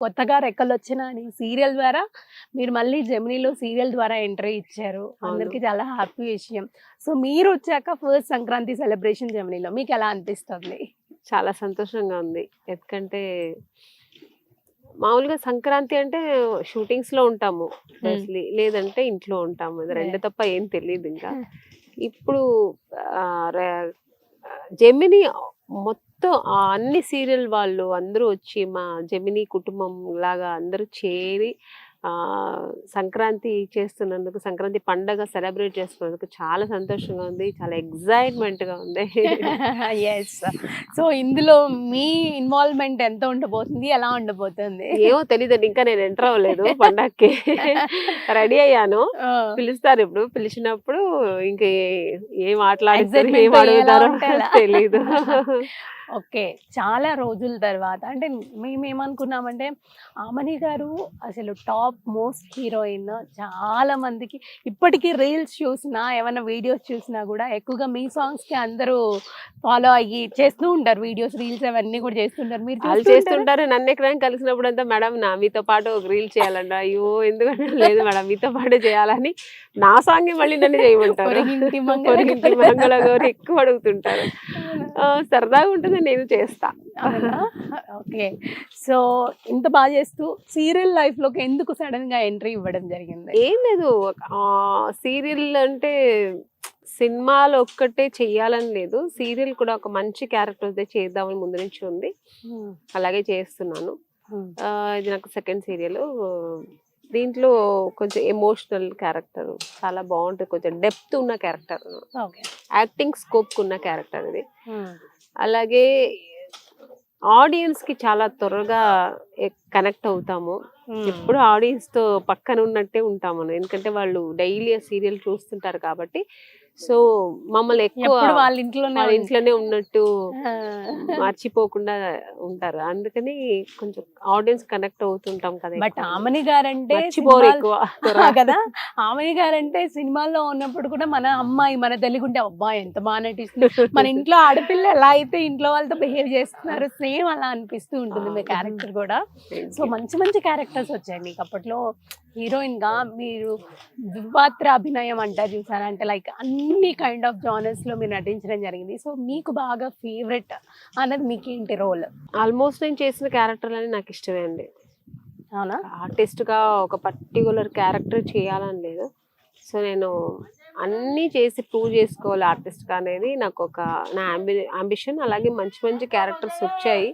కొత్తగా రెక్కలు వచ్చిన అని సీరియల్ ద్వారా మీరు మళ్ళీ జెమినీలో సీరియల్ ద్వారా ఎంట్రీ ఇచ్చారు. అందరికి చాలా హ్యాపీ విషయం. సో మీరు వచ్చాక ఫస్ట్ సంక్రాంతి సెలబ్రేషన్ జెమినీలో మీకు ఎలా అనిపిస్తుంది? చాలా సంతోషంగా ఉంది. ఎందుకంటే మామూలుగా సంక్రాంతి అంటే షూటింగ్స్లో ఉంటాము మోస్ట్లీ లేదంటే ఇంట్లో ఉంటాము. రెండు తప్ప ఏం తెలియదు ఇంకా. ఇప్పుడు జెమిని మొత్తం ఆ అన్ని సీరియల్ వాళ్ళు అందరూ వచ్చి మా జెమిని కుటుంబం లాగా అందరూ చేరి ఆ సంక్రాంతి చేస్తున్నందుకు సంక్రాంతి పండగ సెలబ్రేట్ చేసుకున్నందుకు చాలా సంతోషంగా ఉంది చాలా ఎగ్జైట్మెంట్గా ఉంది. ఎస్ సో ఇందులో మీ ఇన్వాల్వ్మెంట్ ఎంత ఉండబోతుంది ఎలా ఉండబోతుంది? ఏమో తెలియదండి ఇంకా నేను ఎంటర్ అవ్వలేదు పండగకి రెడీ అయ్యాను. పిలుస్తారు ఇప్పుడు పిలిచినప్పుడు ఇంకా ఏ- Excitement ఏం అడుగుతారో ఉంటుందా? ఓకే. చాలా రోజుల తర్వాత అంటే మేము ఏమనుకున్నామంటే ఆమని గారు అసలు టాప్ మోస్ట్ హీరోయిన్ చాలా మందికి ఇప్పటికీ రీల్స్ చూసినా ఏమైనా వీడియోస్ చూసినా కూడా ఎక్కువగా మీ సాంగ్స్కి అందరూ ఫాలో అయ్యి చేస్తూ ఉంటారు వీడియోస్ రీల్స్ అవన్నీ కూడా చేస్తుంటారు. మీరు వాళ్ళు చూస్తుంటారా? నన్ను ఎక్కడైనా కలిసినప్పుడు అంతా మేడం నా మీతో పాటు ఒక రీల్ చేయాలంట. అయ్యో ఎందుకంటే లేదు మేడం మీతో పాటు చేయాలని నా సాంగ్ మళ్ళీ నన్ను చేయమంటారు? ఎక్కువ అడుగుతుంటారు. సరదాగా ఉంటుంది నేను చేస్తా. ఓకే. సో ఇంత బాగా చేస్తూ సీరియల్ లైఫ్లోకి ఎందుకు సడన్గా ఎంట్రీ ఇవ్వడం జరిగింది? ఏం లేదు. సీరియల్ అంటే సినిమాలు ఒక్కటే చెయ్యాలని లేదు. సీరియల్ కూడా ఒక మంచి క్యారెక్టర్ అయితే చేద్దామని ముందు నుంచి ఉంది. అలాగే చేస్తున్నాను. ఇది నాకు సెకండ్ సీరియల్. దీంట్లో కొంచెం ఎమోషనల్ క్యారెక్టర్ చాలా బాగుంటుంది. కొంచెం డెప్త్ ఉన్న క్యారెక్టర్ యాక్టింగ్ స్కోప్ ఉన్న క్యారెక్టర్ ఇది. అలాగే ఆడియన్స్కి చాలా త్వరగా కనెక్ట్ అవుతాము. ఎప్పుడు ఆడియన్స్తో పక్కన ఉన్నట్టే ఉంటాము. ఎందుకంటే వాళ్ళు డైలీ సీరియల్ చూస్తుంటారు కాబట్టి సో మమ్మల్ని ఎక్కువ వాళ్ళ ఇంట్లోనే వాళ్ళ. ఇంట్లోనే ఉన్నట్టు. మర్చిపోకుండా ఉంటారు. అందుకని కొంచెం ఆడియన్స్ కనెక్ట్ అవుతుంటాం కదా బట్. ఆమని గారంటే ఎక్కువ. కదా? ఆమని గారంటే సినిమాల్లో ఉన్నప్పుడు కూడా మన అమ్మాయి మన తెలుగుంటే అబ్బా ఎంత బాగా నటిస్తుంది. మన ఇంట్లో ఆడపిల్ల ఎలా అయితే ఇంట్లో వాళ్ళతో బిహేవ్ చేస్తున్నారు సేమ్ అలా అనిపిస్తూ ఉంటుంది మీ క్యారెక్టర్ కూడా. సో మంచి మంచి క్యారెక్టర్స్ వచ్చాయి మీకు అప్పట్లో. హీరోయిన్గా మీరు ద్విపాత్ర అభినయం అంటారు చూసారా? అంటే లైక్ అన్ని కైండ్ ఆఫ్ జానర్స్లో మీరు నటించడం జరిగింది. సో మీకు బాగా ఫేవరెట్ అన్నది మీకు ఏంటి రోల్ ఆల్మోస్ట్ నేను చేసిన క్యారెక్టర్లని నాకు ఇష్టమే అండి. అవునా? ఆర్టిస్ట్గా ఒక పర్టికులర్ క్యారెక్టర్ చేయాలని లేదు. సో నేను అన్నీ చేసి ప్రూవ్ చేసుకోవాలి ఆర్టిస్ట్గా అనేది నాకు ఒక నా అంబిషన్ అలాగే మంచి మంచి క్యారెక్టర్స్ వచ్చాయి.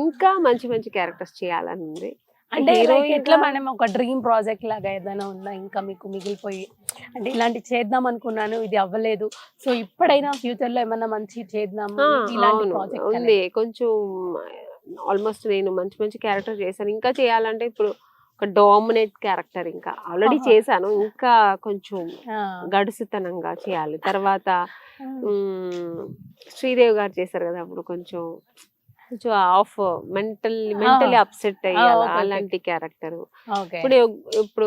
ఇంకా మంచి మంచి క్యారెక్టర్స్ చేయాలని ఉంది. అంటే గా- మనం ఒక డ్రీమ్ ప్రాజెక్ట్ లాగా ఏదైనా ఉందా? ఇంకా మీకు మిగిలిపోయి అంటే ఇలాంటి చేద్దాం అనుకున్నాను ఇది అవ్వలేదు. సో ఇప్పుడైనా ఫ్యూచర్లో ఏమన్నా మంచి చేద్దాం ఇలాంటి అవును. ప్రాజెక్ట్ ఉంది. కొంచెం ఆల్మోస్ట్ నేను మంచి మంచి క్యారెక్టర్ చేశాను. ఇంకా చేయాలంటే ఇప్పుడు ఒక డామినేట్ క్యారెక్టర్ ఇంకా. ఆల్రెడీ. చేశాను. ఇంకా కొంచెం గడుసుతనంగా చేయాలి. తర్వాత శ్రీదేవి గారు చేశారు కదా అప్పుడు కొంచెం కొంచెం ఆఫ్ మెంటల్ మెంటలీ అప్సెట్ అయ్యాలి. అలాంటి క్యారెక్టర్. ఇప్పుడు ఇప్పుడు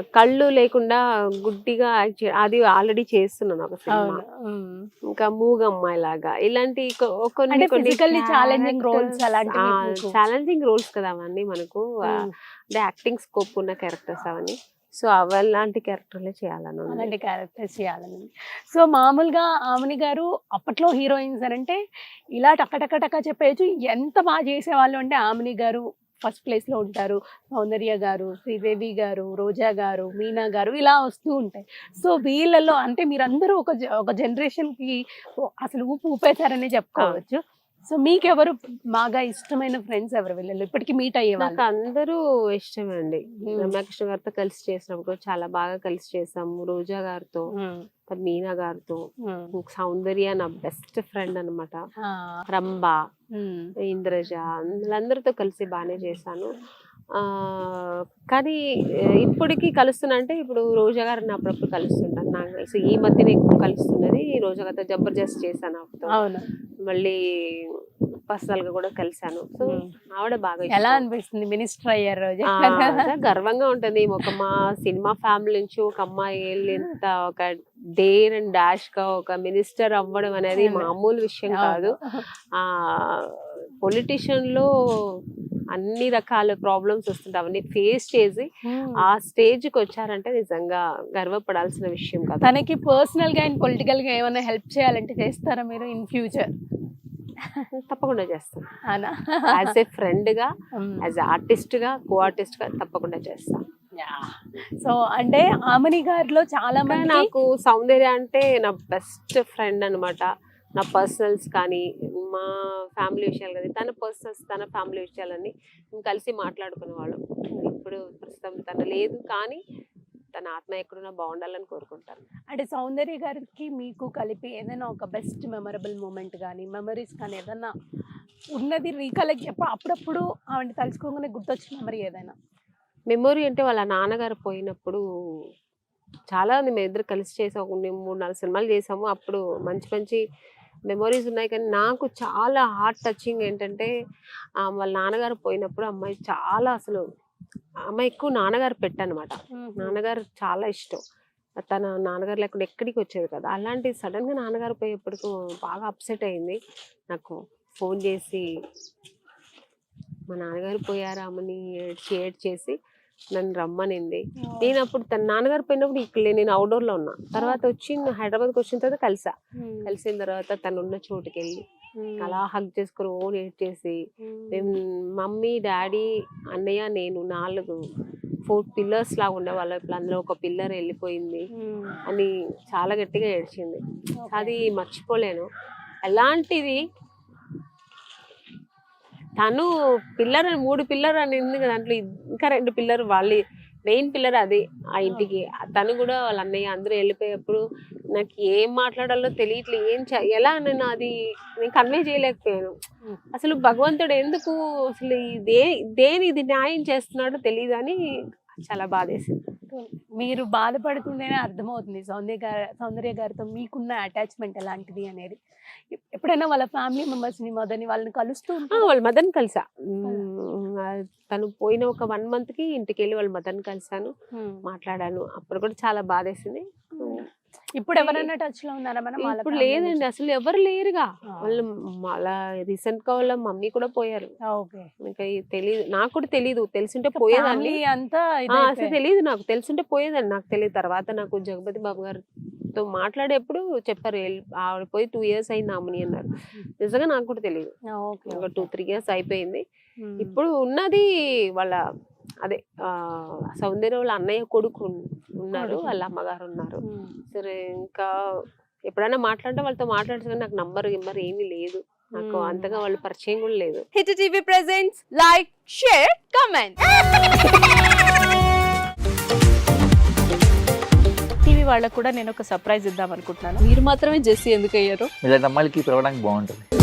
కళ్ళు లేకుండా గుడ్డిగా అది ఆల్రెడీ చేస్తున్నాను ఒక సినిమా. ఇంకా మూగమ్మాయి లాగా ఇలాంటి కొన్ని కొన్ని మీకు- ఛాలెంజింగ్ రోల్స్ కదా అవన్నీ మనకు. అంటే యాక్టింగ్ స్కోప్ ఉన్న క్యారెక్టర్స్ అవన్నీ. సో అవలాంటి క్యారెక్టర్లే చేయాలను అలాంటి క్యారెక్టర్ చేయాలని సో మామూలుగా ఆమెని గారు అప్పట్లో హీరోయిన్స్ అని అంటే ఇలా టకటకటక చెప్పేయచ్చు. ఎంత బాగా చేసేవాళ్ళు అంటే ఆమెని గారు ఫస్ట్ ప్లేస్లో ఉంటారు. సౌందర్య గారు శ్రీదేవి గారు రోజా గారు మీనా గారు ఇలా వస్తూ ఉంటాయి. సో వీళ్ళలో అంటే మీరందరూ ఒక ఒక జనరేషన్కి అసలు ఊపు ఊపేశారని చెప్పుకోవచ్చు. సో మీకెవరు బాగా ఇష్టమైన ఫ్రెండ్స్ ఎవరు వీళ్ళలో? ఇప్పటికి మీట్ అయ్యే నాకు అందరూ ఇష్టమే అండి. రమ్యాకృష్ణ గారితో కలిసి చేసినప్పుడు చాలా బాగా కలిసి చేసాము. రోజా గారితో మీనా గారితో. సౌందర్య నా బెస్ట్ ఫ్రెండ్ అన్నమాట. ఆ, రంభ ఇంద్రజ వీళ్ళందరితో కలిసి బాగానే చేశాను. ఆ కానీ ఇప్పటికి కలుస్తున్నా అంటే ఇప్పుడు రోజా గారిని అప్పుడప్పుడు కలుస్తుంటాను నాకు ఈ మధ్యన ఎక్కువ కలుస్తున్నది. రోజా గారితో జబర్దస్త్ చేశాను అవును. మళ్ళీ పర్సనల్గా కూడా కలిశాను. సో. ఆవిడ బాగా ఎలా. అనిపిస్తుంది మినిస్టర్ అయ్యారు రోజా? గర్వంగా ఉంటుంది. ఒక మా సినిమా ఫ్యామిలీ నుంచి ఒక అమ్మాయి వెళ్ళి ఎంత ఒక డేర్ అండ్ డాష్గా ఒక మినిస్టర్ అవ్వడం అనేది. మామూలు విషయం కాదు. ఆ పొలిటీషియన్లో అన్ని రకాల ప్రాబ్లమ్స్ వస్తుంటాయి. అవన్నీ ఫేస్ చేసి ఆ స్టేజ్కి వచ్చారంటే నిజంగా గర్వపడాల్సిన విషయం కదా. తనకి పర్సనల్గా అండ్ పొలిటికల్గా ఏమైనా హెల్ప్ చేయాలంటే చేస్తారా మీరు ఇన్ ఫ్యూచర్? తప్పకుండా చేస్తాను. యాజ్ ఏ ఫ్రెండ్గా యాజ్ ఆర్టిస్ట్గా కో ఆర్టిస్ట్గా తప్పకుండా చేస్తాను సో అంటే ఆమని గారిలో చాలా మంది నాకు సౌందర్య అంటే నా బెస్ట్ ఫ్రెండ్ అన్నమాట. నా పర్సనల్స్ కానీ మా ఫ్యామిలీ విషయాలు కానీ తన పర్సనల్స్ తన ఫ్యామిలీ విషయాలన్నీ మేము కలిసి మాట్లాడుకునే వాళ్ళం ఇప్పుడు ప్రస్తుతం తన లేదు కానీ తన ఆత్మ ఎక్కడున్నా బాగుండాలని కోరుకుంటాను. అంటే సౌందర్య గారికి మీకు కలిపి ఏదైనా ఒక బెస్ట్ మెమరబుల్ మూమెంట్ కానీ మెమరీస్ కానీ ఏదైనా ఉన్నది రీకలెక్ట్ చెప్ప అప్పుడప్పుడు ఆవిడ తలుచుకోగానే గుర్తొచ్చిన మెమరీ ఏదైనా? మెమొరీ అంటే వాళ్ళ నాన్నగారు పోయినప్పుడు చాలా మేము ఇద్దరు కలిసి చేసాం. మూడు నాలుగు సినిమాలు చేసాము. అప్పుడు మంచి మంచి మెమొరీస్ ఉన్నాయి. కానీ నాకు చాలా హార్ట్ టచింగ్ ఏంటంటే వాళ్ళ నాన్నగారు పోయినప్పుడు అమ్మాయి చాలా అసలు ఆ అమ్మాయి ఎక్కువ నాన్నగారు పెట్టనమాట. నాన్నగారు చాలా ఇష్టం. తన నాన్నగారు లేకుండా ఎక్కడికి వచ్చేది కదా. అలాంటి సడన్గా నాన్నగారు పోయేప్పటికి బాగా అప్సెట్ అయింది. నాకు ఫోన్ చేసి మా నాన్నగారు పోయారా ఏడ్చి ఏడ్చేసి నన్ను రమ్మనింది. నేను అప్పుడు తన నాన్నగారు పోయినప్పుడు ఇక్కడ నేను అవుట్డోర్లో ఉన్నా. తర్వాత వచ్చి హైదరాబాద్కి వచ్చిన తర్వాత కలిసా. కలిసిన తర్వాత తను ఉన్న చోటుకి వెళ్ళి అలా హగ్ చేసుకుని ఓన్ ఏడ్చేసి మేము మమ్మీ డాడీ అన్నయ్య నేను నాలుగు ఫోర్ పిల్లర్స్ లాగా ఉండేవాళ్ళం ఇప్పుడు అందులో ఒక పిల్లర్ వెళ్ళిపోయింది అని చాలా గట్టిగా ఏడ్చింది. అది మర్చిపోలేను. అలాంటిది తను పిల్లర్ మూడు పిల్లర్ అని ఉంది కదా దాంట్లో ఇంకా రెండు పిల్లర్ వాళ్ళ మెయిన్ పిల్లర్ అది ఆ. ఇంటికి. తను కూడా వాళ్ళ అన్నయ్య అందరూ వెళ్ళిపోయేప్పుడు నాకు ఏం మాట్లాడాలో తెలియట్లేదు ఏం ఎలా నేను అది నేను కన్వే చేయలేకపోయాను. అసలు భగవంతుడు ఎందుకు అసలు దే దేని ఇది న్యాయం చేస్తున్నాడో తెలియదు అని చాలా బాధేసింది. మీరు బాధపడుతుంటేనే అర్థమవుతుంది సౌందర్య గారి సౌందర్య గారితో మీకున్న అటాచ్మెంట్ ఎలాంటిది అనేది. ఎప్- ఎప్పుడైనా వాళ్ళ ఫ్యామిలీ మెంబర్స్ని మదర్ని వాళ్ళని కలుస్తూ? వాళ్ళ మదన్ కలిసా. తను పోయిన ఒక వన్ మంత్కి ఇంటికి వెళ్ళి వాళ్ళ మదన్ కలిసాను. మాట్లాడాను. అప్పుడు కూడా చాలా బాధేసింది. ఇప్పుడు ఎవరైనా టచ్లో ఉన్నారా మనం ఇప్పుడు లేదండి? అసలు ఎవరు లేరుగా. వాళ్ళు అలా రీసెంట్గా వాళ్ళ మమ్మీ కూడా పోయారు. ఓకే. ఇంకా తెలియదు నాకు కూడా తెలియదు తెలిసింటే పోయేదాన్ని. అంతా అసలు. తెలియదు నాకు. తెలుసుంటే పోయేదాన్ని. నాకు తెలియదు తర్వాత నాకు జగపతి బాబు గారితో మాట్లాడేప్పుడు చెప్పారు "ఎల్- ఆవిడ పోయి టూ ఇయర్స్ అయింది ఆమెని అన్నారు. నిజంగా నాకు కూడా తెలియదు ఒక టూ త్రీ ఇయర్స్ అయిపోయింది. ఇప్పుడు ఉన్నది వాళ్ళ అదే ఆ సౌందర్య వాళ్ళ అన్నయ్య కొడుకు ఉన్- ఉన్నారు. వాళ్ళ అమ్మగారు ఉన్నారు. సరే ఇంకా ఎప్పుడైనా మాట్లాడితే వాళ్ళతో మాట్లాడుతున్నా నాకు నంబర్ గిమ్మర్ ఏమీ లేదు. నాకు. అంతగా వాళ్ళు పరిచయం కూడా లేదు. Hit TV presents like share comment. TV వాళ్ళకు కూడా నేను ఒక సర్ప్రైజ్ ఇద్దాం అనుకుంటున్నాను. మీరు మాత్రమే జెస్సీ ఎందుకు అయ్యారు ఇలాంటి అమ్మాయిలకి పిలవడానికి బాగుంటుంది.